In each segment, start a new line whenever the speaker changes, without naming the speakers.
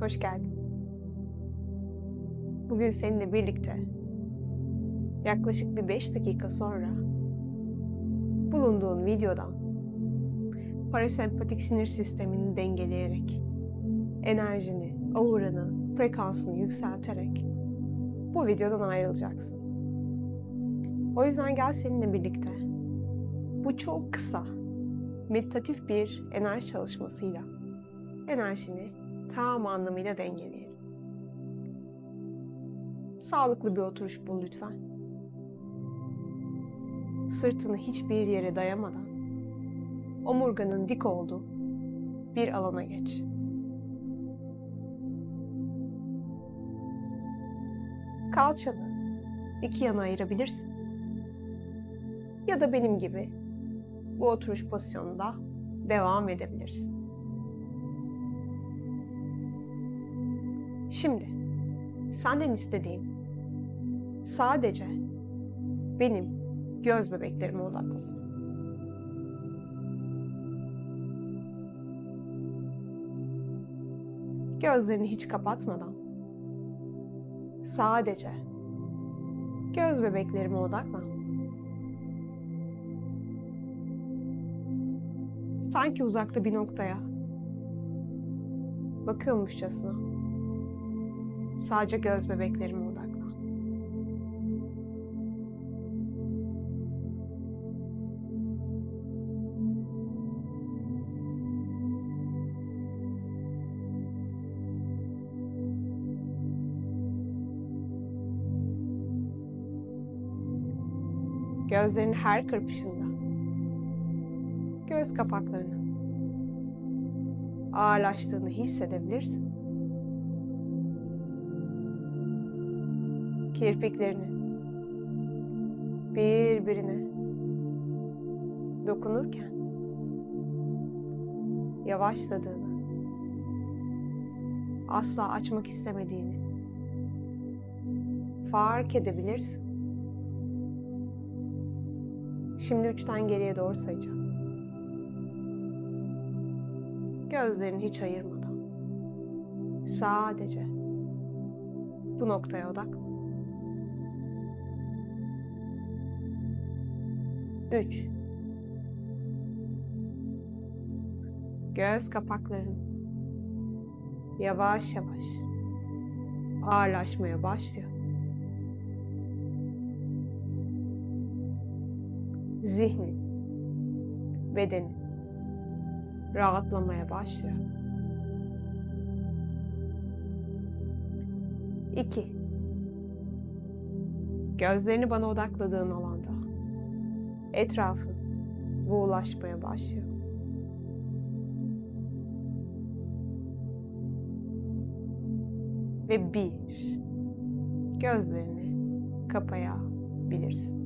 Hoş geldin. Bugün seninle birlikte yaklaşık bir 5 dakika sonra bulunduğun videodan parasempatik sinir sistemini dengeleyerek enerjini, auranı, frekansını yükselterek bu videodan ayrılacaksın. O yüzden gel seninle birlikte bu çok kısa meditatif bir enerji çalışmasıyla enerjini tam anlamıyla dengeleyelim. Sağlıklı bir oturuş bul lütfen. Sırtını hiçbir yere dayamadan omurganın dik olduğu bir alana geç. Kalçanı iki yana ayırabilirsin. Ya da benim gibi bu oturuş pozisyonunda devam edebilirsin. Şimdi senden istediğim sadece benim göz bebeklerime odaklan. Gözlerini hiç kapatmadan sadece göz bebeklerime odaklan. Sanki uzakta bir noktaya bakıyormuşçasına sadece göz bebeklerime odaklan. Gözlerin her kırpışında göz kapaklarını ağırlaştığını hissedebilirsin. Kirpiklerinin birbirine dokunurken yavaşladığını, asla açmak istemediğini fark edebilirsin. Şimdi üçten geriye doğru sayacağım. Gözlerini hiç ayırmadan. Sadece bu noktaya odaklan. Üç. Göz kapakların yavaş yavaş ağırlaşmaya başlıyor. Zihnin, bedenin rahatlamaya başlıyor. İki. Gözlerini bana odakladığın alanda etrafın buğulaşmaya başlıyor. Ve bir, gözlerini kapayabilirsin.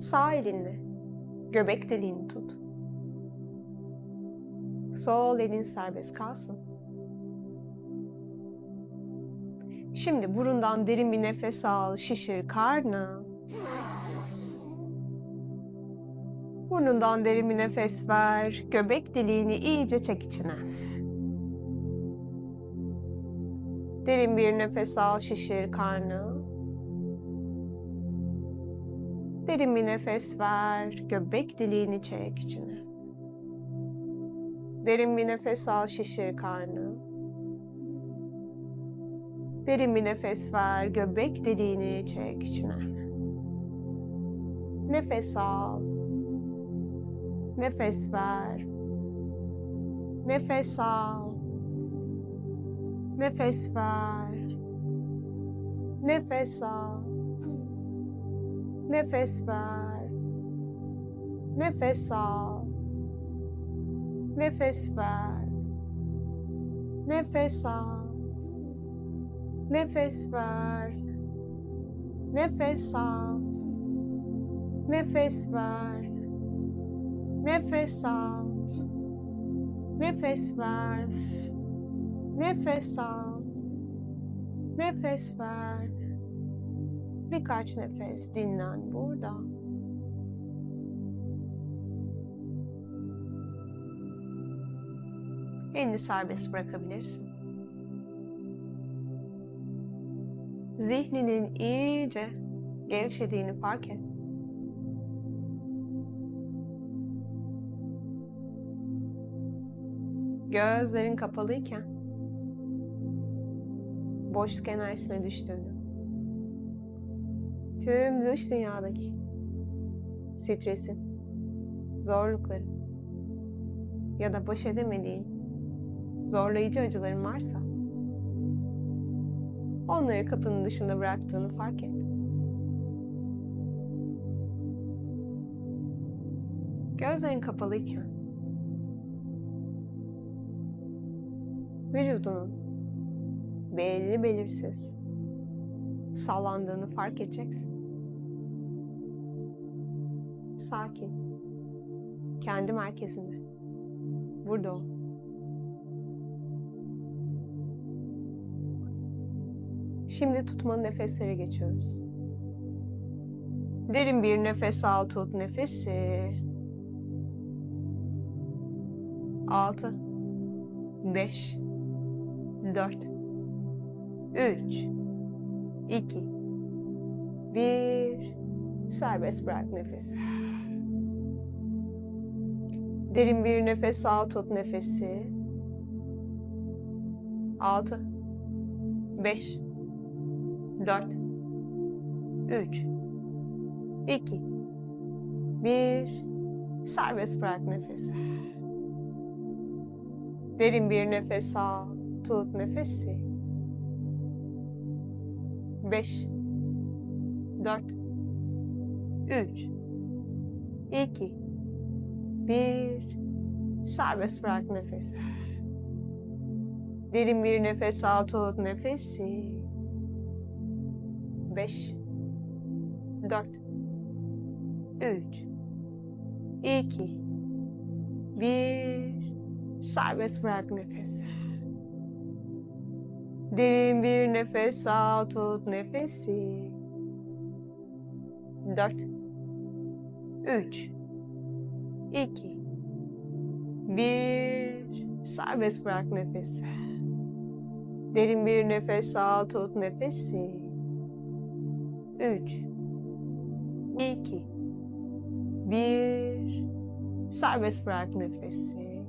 Sağ elinle göbek deliğini tut. Sol elin serbest kalsın. Şimdi burundan derin bir nefes al, şişir karnı. Burnundan derin bir nefes ver, göbek deliğini iyice çek içine. Derin bir nefes al, şişir karnı. Derin bir nefes ver, göbek deliğini çek içine. Derin bir nefes al, şişir karnı. Derin bir nefes ver, göbek deliğini çek içine. Nefes al. Nefes ver. Nefes al. Nefes ver. Nefes al. Nefes ver. Nefes al. Nefes ver. Nefes al. Nefes ver. Nefes al. Nefes ver. Nefes al. Nefes ver. Nefes al. Nefes ver. Birkaç nefes dinlen burada. Elini serbest bırakabilirsin. Zihninin iyice gevşediğini fark et. Gözlerin kapalıyken boşluk enerjisine düştüğünü, tüm dış dünyadaki stresin, zorlukların ya da baş edemediğin zorlayıcı acıların varsa onları kapının dışında bıraktığını fark et. Gözlerin kapalıyken vücudunun belli belirsiz sallandığını fark edeceksin. Sakin, kendi merkezinde, burada ol. Şimdi tutmalı nefeslere geçiyoruz. Derin bir nefes al, tut nefesi. Altı, beş, dört, üç, iki, bir. Serbest bırak nefesi. Derin bir nefes al, tut nefesi. Altı, beş, dört, üç, iki, bir. Serbest bırak nefesi. Derin bir nefes al, tut nefesi. Beş, dört, üç, iki, bir. Serbest bırak nefesi. Derin bir nefes al, tut nefesi. Beş, dört, üç, iki, bir. Serbest bırak nefesi. Derin bir nefes al, tut nefesi. Dört, üç, iki, bir. Serbest bırak nefesi. Derin bir nefes al, tut nefesi. Üç, iki, bir. Serbest bırak nefesi.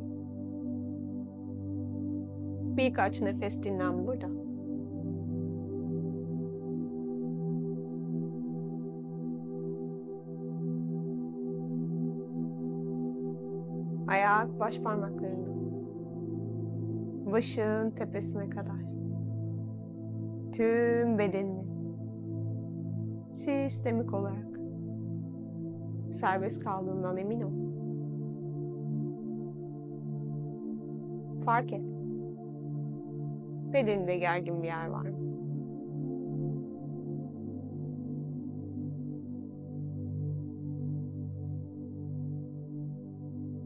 Birkaç nefes dinlen burada. Ayak baş parmaklarından başın tepesine kadar tüm bedeninin sistemik olarak serbest kaldığından emin ol. Fark et. Bedeninde gergin bir yer var mı?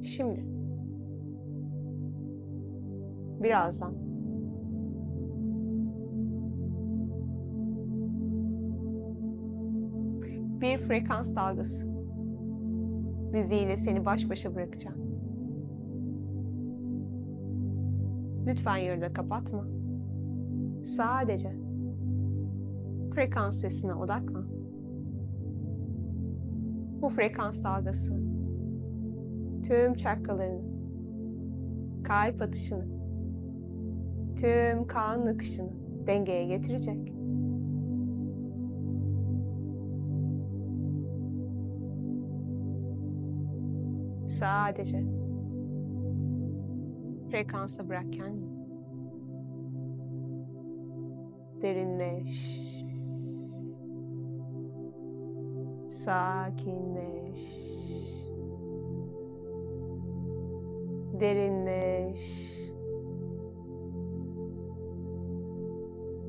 Şimdi birazdan bir frekans dalgası müziğiyle seni baş başa bırakacağım. Lütfen yarıda kapatma. Sadece frekans sesine odaklan. Bu frekans dalgası tüm çakralarını, kalp atışını, tüm kan akışını dengeye getirecek. Sadece frekansta bırak kendini. Derinleş. Sakinleş. Derinleş.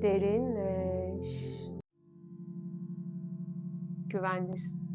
Derinleş. Güvendesin.